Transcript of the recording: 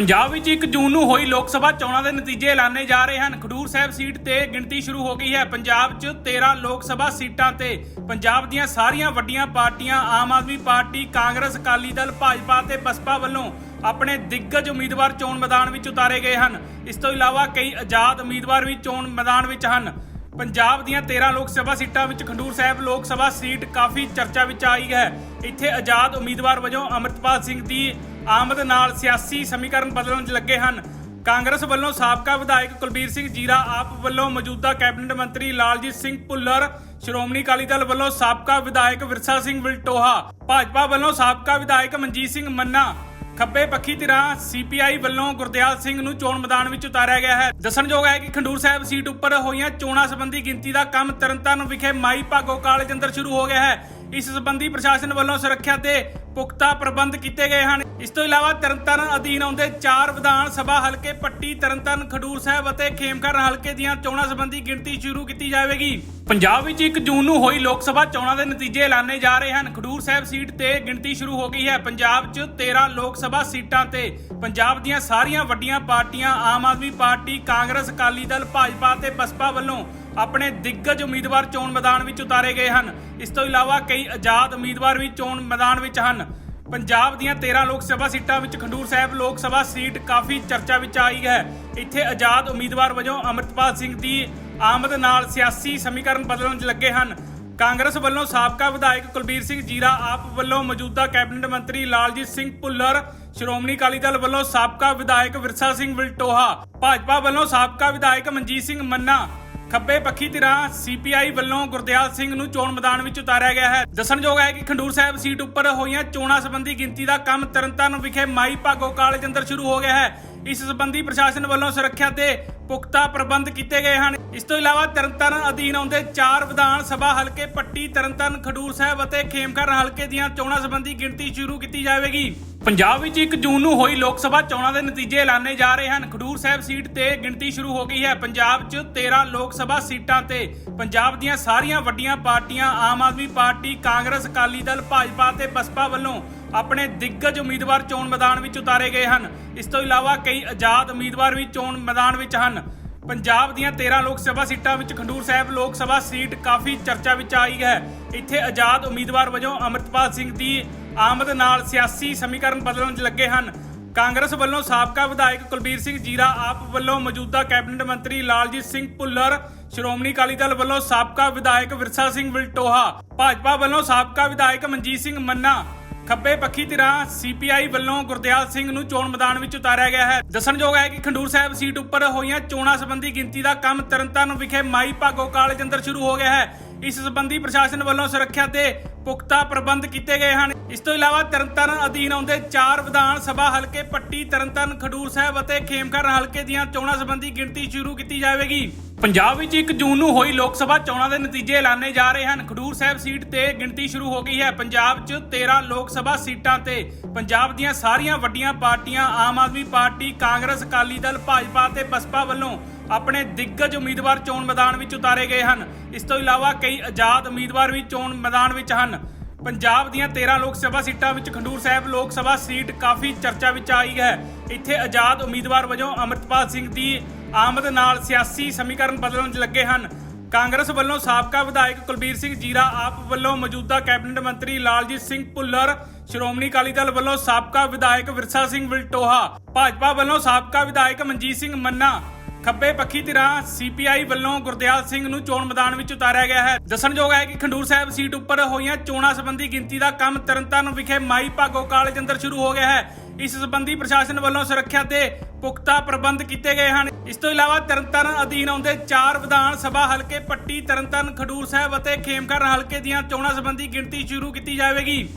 ਪੰਜਾਬ ਵਿੱਚ 1 ਜੂਨ ਨੂੰ ਹੋਈ ਲੋਕ ਸਭਾ ਚੋਣਾਂ ਦੇ ਨਤੀਜੇ ਐਲਾਨੇ ਜਾ ਰਹੇ ਹਨ। ਖਡੂਰ ਸਾਹਿਬ ਸੀਟ ਤੇ ਗਿਣਤੀ ਸ਼ੁਰੂ ਹੋ ਗਈ ਹੈ। ਪੰਜਾਬ 'ਚ 13 ਲੋਕ ਸਭਾ ਸੀਟਾਂ ਤੇ। ਪੰਜਾਬ ਦੀਆਂ ਸਾਰੀਆਂ ਵੱਡੀਆਂ ਪਾਰਟੀਆਂ, ਆਮ ਆਦਮੀ ਪਾਰਟੀ, ਕਾਂਗਰਸ, ਅਕਾਲੀ ਦਲ, ਭਾਜਪਾ ਤੇ ਬਸਪਾ ਵੱਲੋਂ ਆਪਣੇ ਦਿੱਗਜ ਉਮੀਦਵਾਰ ਚੋਣ ਮੈਦਾਨ ਵਿੱਚ ਉਤਾਰੇ ਗਏ ਹਨ। ਇਸ ਤੋਂ ਇਲਾਵਾ ਕਈ ਆਜ਼ਾਦ ਉਮੀਦਵਾਰ ਵੀ ਚੋਣ ਮੈਦਾਨ ਵਿੱਚ ਹਨ। ਪੰਜਾਬ ਦੀਆਂ 13 ਲੋਕ ਸਭਾ ਸੀਟਾਂ ਵਿੱਚ ਖੰਡੂਰ ਸਾਹਿਬ ਲੋਕ ਸਭਾ ਸੀਟ ਕਾਫੀ ਚਰਚਾ ਵਿੱਚ ਆਈ ਹੈ। ਇੱਥੇ ਆਜ਼ਾਦ ਉਮੀਦਵਾਰ ਵਜੋਂ ਅਮਰਤਪਾਲ ਸਿੰਘ ਦੀ ਆਮਦ ਨਾਲ ਸਿਆਸੀ ਸਮੀਕਰਨ ਬਦਲਣ 'ਚ ਲੱਗੇ ਹਨ। ਕਾਂਗਰਸ ਵੱਲੋਂ ਸਾਬਕਾ ਵਿਧਾਇਕ ਕੁਲਬੀਰ ਸਿੰਘ ਜੀਰਾ, ਆਪ ਵੱਲੋਂ ਮੌਜੂਦਾ ਕੈਬਨਿਟ ਮੰਤਰੀ ਲਾਲਜੀਤ ਸਿੰਘ ਭੁੱਲਰ, ਸ਼੍ਰੋਮਣੀ ਅਕਾਲੀ ਦਲ ਵੱਲੋਂ ਸਾਬਕਾ ਵਿਧਾਇਕ ਵਿਰਸਾ ਸਿੰਘ ਵਲਟੋਹਾ, ਭਾਜਪਾ ਵੱਲੋਂ ਸਾਬਕਾ ਵਿਧਾਇਕ ਮਨਜੀਤ ਸਿੰਘ ਮੰਨਾ, ਖੱਬੇ ਪੱਖੀ ਧਿਰਾਂ ਸੀਪੀਆਈ ਵੱਲੋਂ ਗੁਰਦਿਆਲ ਸਿੰਘ ਨੂੰ ਚੋਣ ਮੈਦਾਨ ਵਿੱਚ ਉਤਾਰਿਆ ਗਿਆ ਹੈ। ਦੱਸਣਯੋਗ ਹੈ ਕਿ ਖੰਡੂਰ ਸਾਹਿਬ ਸੀਟ ਉੱਪਰ ਹੋਈਆਂ ਚੋਣਾਂ ਸੰਬੰਧੀ ਗਿਣਤੀ ਦਾ ਕੰਮ ਤਰਨਤਾਰਨ ਵਿਖੇ ਮਾਈ ਭਾਗੋ ਕਾਲਜ ਅੰਦਰ ਸ਼ੁਰੂ ਹੋ ਗਿਆ ਹੈ। ਇਸ ਸੰਬੰਧੀ ਪ੍ਰਸ਼ਾਸਨ ਵੱਲੋਂ ਸੁਰੱਖਿਆ ਤੇ ਪੁਖਤਾ ਪ੍ਰਬੰਧ ਕੀਤੇ ਗਏ ਹਨ। ਇਸ ਤੋਂ ਇਲਾਵਾ ਤਰਨਤਾਰਨ ਅਧੀਨ ਆਉਂਦੇ ਚਾਰ ਵਿਧਾਨ ਸਭਾ ਹਲਕੇ ਪੱਟੀ, ਤਰਨਤਾਰਨ, ਖਡੂਰ ਸਾਹਿਬ ਅਤੇ ਖੇਮਕਰ ਹਲਕੇ ਦੀਆਂ ਚੋਣਾਂ ਸੰਬੰਧੀ ਗਿਣਤੀ ਸ਼ੁਰੂ ਕੀਤੀ ਜਾਵੇਗੀ। ਪੰਜਾਬ ਵਿੱਚ 1 ਜੂਨ ਨੂੰ ਹੋਈ ਲੋਕ ਸਭਾ ਚੋਣਾਂ ਦੇ ਨਤੀਜੇ ਐਲਾਨੇ ਜਾ ਰਹੇ ਹਨ। ਖਡੂਰ ਸਾਹਿਬ ਸੀਟ ਤੇ ਗਿਣਤੀ ਸ਼ੁਰੂ ਹੋ ਗਈ ਹੈ। ਪੰਜਾਬ 'ਚ 13 ਲੋਕ ਸਭਾ ਸੀਟਾਂ ਤੇ। ਪੰਜਾਬ ਦੀਆਂ ਸਾਰੀਆਂ ਵੱਡੀਆਂ ਪਾਰਟੀਆਂ, ਆਮ ਆਦਮੀ ਪਾਰਟੀ, ਕਾਂਗਰਸ, ਅਕਾਲੀ ਦਲ, ਭਾਜਪਾ ਤੇ ਬਸਪਾ ਵੱਲੋਂ ਆਪਣੇ ਦਿੱਗਜ ਉਮੀਦਵਾਰ ਚੋਣ ਮੈਦਾਨ ਵਿੱਚ ਉਤਾਰੇ ਗਏ ਹਨ। ਇਸ ਤੋਂ ਇਲਾਵਾ ਕਈ ਆਜ਼ਾਦ ਉਮੀਦਵਾਰ ਵੀ ਚੋਣ ਮੈਦਾਨ ਵਿੱਚ ਹਨ। ਪੰਜਾਬ ਦੀਆਂ 13 ਲੋਕ ਸਭਾ ਸੀਟਾਂ ਵਿੱਚ ਖੰਡੂਰ ਸਾਹਿਬ ਲੋਕ ਸਭਾ ਸੀਟ ਕਾਫੀ ਚਰਚਾ ਵਿੱਚ ਆਈ ਹੈ। ਇੱਥੇ ਆਜ਼ਾਦ ਉਮੀਦਵਾਰ ਵਜੋਂ ਅਮਰਤਪਾਲ ਸਿੰਘ ਦੀ ਆਮਦ ਨਾਲ ਸਿਆਸੀ ਸਮੀਕਰਨ ਬਦਲਣ ਲੱਗੇ ਹਨ। ਕਾਂਗਰਸ ਵੱਲੋਂ ਸਾਬਕਾ ਵਿਧਾਇਕ ਕੁਲਬੀਰ ਸਿੰਘ ਜੀਰਾ, ਆਪ ਵੱਲੋਂ ਮੌਜੂਦਾ ਕੈਬਨਿਟ ਮੰਤਰੀ ਲਾਲਜੀਤ ਸਿੰਘ ਭੁੱਲਰ, ਸ਼੍ਰੋਮਣੀ ਅਕਾਲੀ ਦਲ ਵੱਲੋਂ ਸਾਬਕਾ ਵਿਧਾਇਕ ਵਿਰਸਾ ਸਿੰਘ ਵਿਲਟੋਹਾ, ਭਾਜਪਾ ਵੱਲੋਂ ਸਾਬਕਾ ਵਿਧਾਇਕ ਮਨਜੀਤ ਸਿੰਘ ਮੰਨਾ ਖੱਬੇ ਪੱਖੀ ਧਿਰਾਂ ਸੀਪੀਆਈ ਵੱਲੋਂ ਗੁਰਦਿਆਲ ਸਿੰਘ ਨੂੰ ਚੋਣ ਮੈਦਾਨ ਵਿੱਚ ਉਤਾਰਿਆ ਗਿਆ ਹੈ। ਦੱਸਣਯੋਗ ਹੈ ਕਿ ਖੰਡੂਰ ਸਾਹਿਬ ਸੀਟ ਉੱਪਰ ਹੋਈਆਂ ਚੋਣਾਂ ਸੰਬੰਧੀ ਗਿਣਤੀ ਦਾ ਕੰਮ ਤਰਨਤਾਰਨ ਵਿਖੇ ਮਾਈ ਭਾਗੋ ਕਾਲਜ ਅੰਦਰ ਸ਼ੁਰੂ ਹੋ ਗਿਆ ਹੈ। ਇਸ ਸੰਬੰਧੀ ਪ੍ਰਸ਼ਾਸਨ ਵੱਲੋਂ ਸੁਰੱਖਿਆ ਤੇ ਪੁਖਤਾ ਪ੍ਰਬੰਧ ਕੀਤੇ ਗਏ ਹਨ। ਇਸ ਤੋਂ ਇਲਾਵਾ ਤਰਨਤਾਰਨ ਅਧੀਨ ਆਉਂਦੇ ਚਾਰ ਵਿਧਾਨ ਸਭਾ ਹਲਕੇ ਪੱਟੀ, ਤਰਨਤਾਰਨ, ਖਡੂਰ ਸਾਹਿਬ ਅਤੇ ਖੇਮਕਰ ਹਲਕੇ ਦੀਆਂ ਚੋਣਾਂ ਸੰਬੰਧੀ ਗਿਣਤੀ ਸ਼ੁਰੂ ਕੀਤੀ ਜਾਵੇਗੀ। ਪੰਜਾਬ ਵਿੱਚ 1 ਜੂਨ ਨੂੰ ਹੋਈ ਲੋਕ ਸਭਾ ਚੋਣਾਂ ਦੇ ਨਤੀਜੇ ਐਲਾਨੇ ਜਾ ਰਹੇ ਹਨ। ਖਡੂਰ ਸਾਹਿਬ ਸੀਟ ਤੇ ਗਿਣਤੀ ਸ਼ੁਰੂ ਹੋ ਗਈ ਹੈ। ਪੰਜਾਬ 'ਚ 13 ਲੋਕ ਸਭਾ ਸੀਟਾਂ ਤੇ। ਪੰਜਾਬ ਦੀਆਂ ਸਾਰੀਆਂ ਵੱਡੀਆਂ ਪਾਰਟੀਆਂ, ਆਮ ਆਦਮੀ ਪਾਰਟੀ, ਕਾਂਗਰਸ, ਅਕਾਲੀ ਦਲ, ਭਾਜਪਾ ਤੇ ਬਸਪਾ ਵੱਲੋਂ ਆਪਣੇ ਦਿੱਗਜ ਉਮੀਦਵਾਰ ਚੋਣ ਮੈਦਾਨ ਵਿੱਚ ਉਤਾਰੇ ਗਏ ਹਨ। ਇਸ ਤੋਂ ਇਲਾਵਾ ਕਈ ਆਜ਼ਾਦ ਉਮੀਦਵਾਰ ਵੀ ਚੋਣ ਮੈਦਾਨ ਵਿੱਚ ਹਨ। ਪੰਜਾਬ ਦੀਆਂ 13 ਲੋਕ ਸਭਾ ਸੀਟਾਂ ਵਿੱਚ ਖੰਡੂਰ ਸਾਹਿਬ ਲੋਕ ਸਭਾ ਸੀਟ ਕਾਫੀ ਚਰਚਾ ਵਿੱਚ ਆਈ ਹੈ। ਇੱਥੇ ਆਜ਼ਾਦ ਉਮੀਦਵਾਰ ਵਜੋਂ ਅਮਰਤਪਾਲ ਸਿੰਘ ਦੀ ਆਮਦ ਨਾਲ ਸਿਆਸੀ ਸਮੀਕਰਨ ਬਦਲਣ 'ਚ ਲੱਗੇ ਹਨ। ਕਾਂਗਰਸ ਵੱਲੋਂ ਸਾਬਕਾ ਵਿਧਾਇਕ ਕੁਲਬੀਰ ਸਿੰਘ ਜੀਰਾ, ਆਪ ਵੱਲੋਂ ਮੌਜੂਦਾ ਕੈਬਨਿਟ ਮੰਤਰੀ ਲਾਲਜੀਤ ਸਿੰਘ ਭੁੱਲਰ, ਸ਼੍ਰੋਮਣੀ ਅਕਾਲੀ ਦਲ ਵੱਲੋਂ ਸਾਬਕਾ ਵਿਧਾਇਕ ਵਿਰਸਾ ਸਿੰਘ ਵਲਟੋਹਾ, ਭਾਜਪਾ ਵੱਲੋਂ ਸਾਬਕਾ ਵਿਧਾਇਕ ਮਨਜੀਤ ਸਿੰਘ ਮੰਨਾ, ਖੱਬੇ ਪੱਖੀ ਧਿਰਾਂ ਸੀਪੀਆਈ ਵੱਲੋਂ ਗੁਰਦਿਆਲ ਸਿੰਘ ਨੂੰ ਚੋਣ ਮੈਦਾਨ ਵਿੱਚ ਉਤਾਰਿਆ ਗਿਆ ਹੈ। ਦੱਸਣਯੋਗ ਹੈ ਕਿ ਖੰਡੂਰ ਸਾਹਿਬ ਸੀਟ ਉੱਪਰ ਹੋਈਆਂ ਚੋਣਾਂ ਸੰਬੰਧੀ ਗਿਣਤੀ ਦਾ ਕੰਮ ਤਰਨਤਾਰਨ ਵਿਖੇ ਮਾਈ ਭਾਗੋ ਕਾਲਜ ਅੰਦਰ ਸ਼ੁਰੂ ਹੋ ਗਿਆ ਹੈ। ਇਸ ਸੰਬੰਧੀ ਪ੍ਰਸ਼ਾਸਨ ਵੱਲੋਂ ਸੁਰੱਖਿਆ ਦੇ ਪੁਖਤਾ ਪ੍ਰਬੰਧ ਕੀਤੇ ਗਏ ਹਨ। ਇਸ ਤੋਂ ਇਲਾਵਾ ਤਰਨਤਾਰਨ ਅਧੀਨ ਆਉਂਦੇ ਚਾਰ ਵਿਧਾਨ ਸਭਾ ਹਲਕੇ ਪੱਟੀ, ਤਰਨਤਾਰਨ, ਖਡੂਰ ਸਾਹਿਬ ਅਤੇ ਖੇਮਕਰ ਹਲਕੇ ਦੀਆਂ ਚੋਣਾਂ ਸੰਬੰਧੀ ਗਿਣਤੀ ਸ਼ੁਰੂ ਕੀਤੀ ਜਾਵੇਗੀ। ਪੰਜਾਬ ਵਿੱਚ 1 ਜੂਨ ਨੂੰ ਹੋਈ ਲੋਕ ਸਭਾ ਚੋਣਾਂ ਦੇ ਨਤੀਜੇ ਐਲਾਨੇ ਜਾ ਰਹੇ ਹਨ। ਖਡੂਰ ਸਾਹਿਬ ਸੀਟ ਤੇ ਗਿਣਤੀ ਸ਼ੁਰੂ ਹੋ ਗਈ ਹੈ। ਪੰਜਾਬ 'ਚ 13 ਲੋਕ ਸਭਾ ਸੀਟਾਂ ਤੇ ਪੰਜਾਬ ਦੀਆਂ ਸਾਰੀਆਂ ਵੱਡੀਆਂ ਪਾਰਟੀਆਂ, ਆਮ ਆਦਮੀ ਪਾਰਟੀ, ਕਾਂਗਰਸ, ਅਕਾਲੀ ਦਲ, ਭਾਜਪਾ ਤੇ ਬਸਪਾ ਵੱਲੋਂ ਆਪਣੇ ਦਿੱਗਜ ਉਮੀਦਵਾਰ ਚੋਣ ਮੈਦਾਨ ਵਿੱਚ ਉਤਾਰੇ ਗਏ ਹਨ। ਇਸ ਤੋਂ ਇਲਾਵਾ ਕਈ ਆਜ਼ਾਦ ਉਮੀਦਵਾਰ ਵੀ ਚੋਣ ਮੈਦਾਨ ਵਿੱਚ ਹਨ। ਪੰਜਾਬ ਦੀਆਂ 13 ਲੋਕ ਸਭਾ ਸੀਟਾਂ ਵਿੱਚ ਖੰਡੂਰ ਸਾਹਿਬ ਲੋਕ ਸਭਾ ਸੀਟ ਕਾਫੀ ਚਰਚਾ ਵਿੱਚ ਆਈ ਹੈ। ਇੱਥੇ ਆਜ਼ਾਦ ਉਮੀਦਵਾਰ ਵਜੋਂ ਅਮਰਤਪਾਲ ਸਿੰਘ ਦੀ ਆਮਦ ਨਾਲ ਸਿਆਸੀ ਸਮੀਕਰਨ ਬਦਲਣ ਲੱਗੇ ਹਨ। ਕਾਂਗਰਸ ਵੱਲੋਂ ਸਾਬਕਾ ਵਿਧਾਇਕ ਕੁਲਬੀਰ ਸਿੰਘ ਜੀਰਾ ਆਪ ਵੱਲੋਂ ਮੌਜੂਦਾ ਕੈਬਨਿਟ ਮੰਤਰੀ ਲਾਲਜੀਤ ਸਿੰਘ ਭੁੱਲਰ, ਸ਼੍ਰੋਮਣੀ ਅਕਾਲੀ ਦਲ ਵੱਲੋਂ ਸਾਬਕਾ ਵਿਧਾਇਕ ਵਿਰਸਾ ਸਿੰਘ ਵਲਟੋਹਾ, ਭਾਜਪਾ ਵੱਲੋਂ ਸਾਬਕਾ ਵਿਧਾਇਕ ਮਨਜੀਤ ਸਿੰਘ ਮੰਨਾ ਖੱਬੇ ਪੱਖੀ ਧਿਰਾਂ ਸੀਪੀਆਈ ਵੱਲੋਂ ਗੁਰਦਿਆਲ ਸਿੰਘ ਨੂੰ ਚੋਣ ਮੈਦਾਨ ਵਿੱਚ ਉਤਾਰਿਆ ਗਿਆ ਹੈ। ਦੱਸਣਯੋਗ ਹੈ ਕਿ ਖੰਡੂਰ ਸਾਹਿਬ ਸੀਟ ਉੱਪਰ ਹੋਈਆਂ ਚੋਣਾਂ ਸੰਬੰਧੀ ਗਿਣਤੀ ਦਾ ਕੰਮ ਤਰਨਤਾਰਨ ਵਿਖੇ ਮਾਈ ਭਾਗੋ ਕਾਲਜ ਅੰਦਰ ਸ਼ੁਰੂ ਹੋ ਗਿਆ ਹੈ। ਇਸ ਸੰਬੰਧੀ ਪ੍ਰਸ਼ਾਸਨ ਵੱਲੋਂ ਸੁਰੱਖਿਆ ਤੇ ਪੁਖਤਾ ਪ੍ਰਬੰਧ ਕੀਤੇ ਗਏ ਹਨ। ਇਸ ਤੋਂ ਇਲਾਵਾ ਤਰਨਤਾਰਨ ਅਧੀਨ ਆਉਂਦੇ ਚਾਰ ਵਿਧਾਨ ਸਭਾ ਹਲਕੇ ਪੱਟੀ, ਤਰਨਤਾਰਨ, ਖਡੂਰ ਸਾਹਿਬ ਅਤੇ ਖੇਮਕਰ ਹਲਕੇ ਦੀਆਂ ਚੋਣਾਂ ਸੰਬੰਧੀ ਗਿਣਤੀ ਸ਼ੁਰੂ ਕੀਤੀ ਜਾਵੇਗੀ।